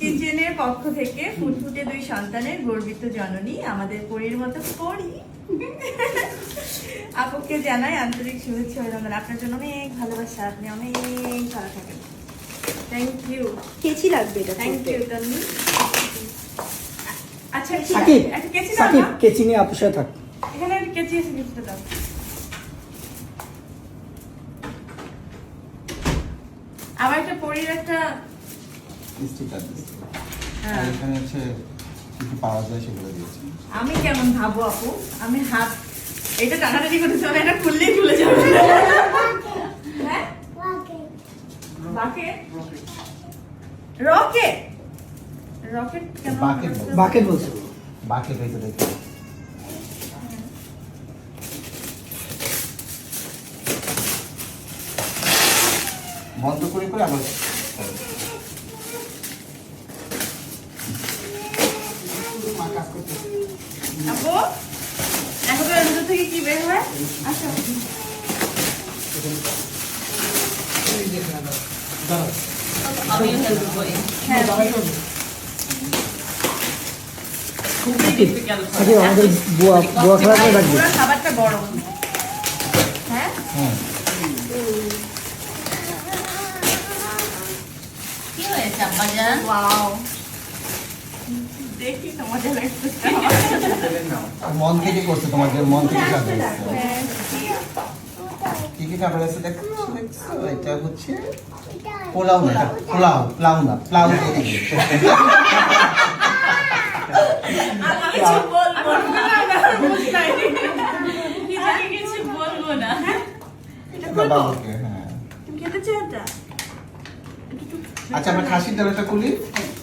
কিচেনের পক্ষ থেকে ফুটফুটে দুই সন্তানের গর্বিত জননী আমাদের পরীর মতো পরি। আপুকে জানাই আন্তরিক শুভেচ্ছা অভিনন্দন। আপনার জন্য অনেক ভালোবাসা। আপনি অনেক ভালো থাকেন। থ্যাংক ইউ কেচি লাগবে এটা থ্যাংক ইউ তন্নি আচ্ছা। সাকিব কেচি সাকিব কেচি নিয়ে আপুর সাথে থাক। এখানে একটা কেচি আছে কেচিটা দাও। আবার একটা পরীর একটা স্টিকার হ্যাঁ। আর এখানে হচ্ছে কি কি পাওয়া যায় সেগুলো দিয়েছি। আমি কেমন ভাবো আপু? আমি হাত এটা টানাটানি করতেছি আমি এটা খুললেই খুলে যাবে। হ্যাঁ? বাকেট? রকেট? রকেট কেন বাকেট বাকেট বলছে? ভেতরে বন্ধ করে করে আবার আপু এখন তো এর থেকে কি বের হয়? আচ্ছা আমিও হেল্প করি হ্যাঁ খুবই সাকিব difficult। সাকিব আমাদের বুয়া বুয়া খেলা করে রাখবি খাবারটা গরম। হ্যাঁ? কি হয়েছে ওয়াও দেখি তো মজা লাগছে মন থেকে করছে তোমাদের মন থেকে করছে হ্যাঁ কি কি আছে দেখো এটা হচ্ছে পোলাও না পোলাও পোলাও না পোলাও হ্যাঁ। আচ্ছা আমরা খাসির ডালাটা খুলি।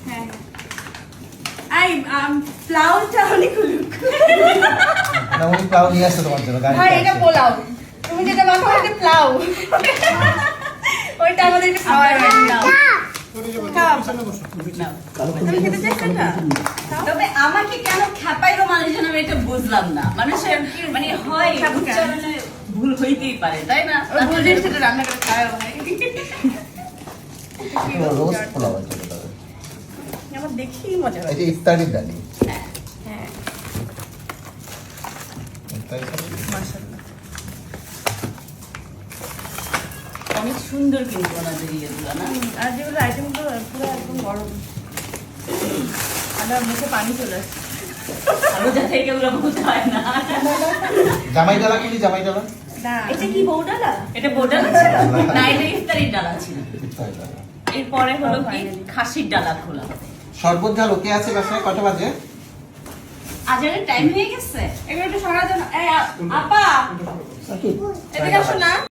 হ্যাঁ। আই আম প্লাউটা না উনি পোলাও নিয়ে আসছে তোমার জন্য গাড়িতে ভাই এটা পোলাও। তুমি যেটা মাখো এটা প্লাউ ওইটা আমাদের একটু খাওয়ার হয়নি নাও খাও। তুমি খেতে চাইছো এটা তবে আমাকে কেন খেপাইলো মানুষজন আমি এটা বুঝলাম না। মানুষের মানে হয় ভুল হইতেই পারে তাই না? ভুল জিনিসটা রান্না করে খাওয়া হয় পোলাও দেখি মজা হয় এটা ইফতারির ডালি হ্যাঁ ইফতারি মাশাআল্লাহ। অনেক সুন্দর কিন্তু ওনাদের ইয়েগুলো না? আর যেগুলো আইটেমগুলো পুরো একদম গরম। আমার মুখে পানি চলে আসছে। আরও যাতে এগুলো বলতে হয় না। জামাই ডালা খুলি জামাই ডালা? না। এটা কি বউডালা এটা বোটাল ছিল। না এটা ইফতারির ডালা ছিল। এরপরে হলো কি? খাসির ডালা খোলা। শরবত লোকে ওকে আছে বাসায় কটা বাজে? আজারের টাইম হয়ে গেছে। এগুলো একটু সরা আপা। এদিকে আসো না।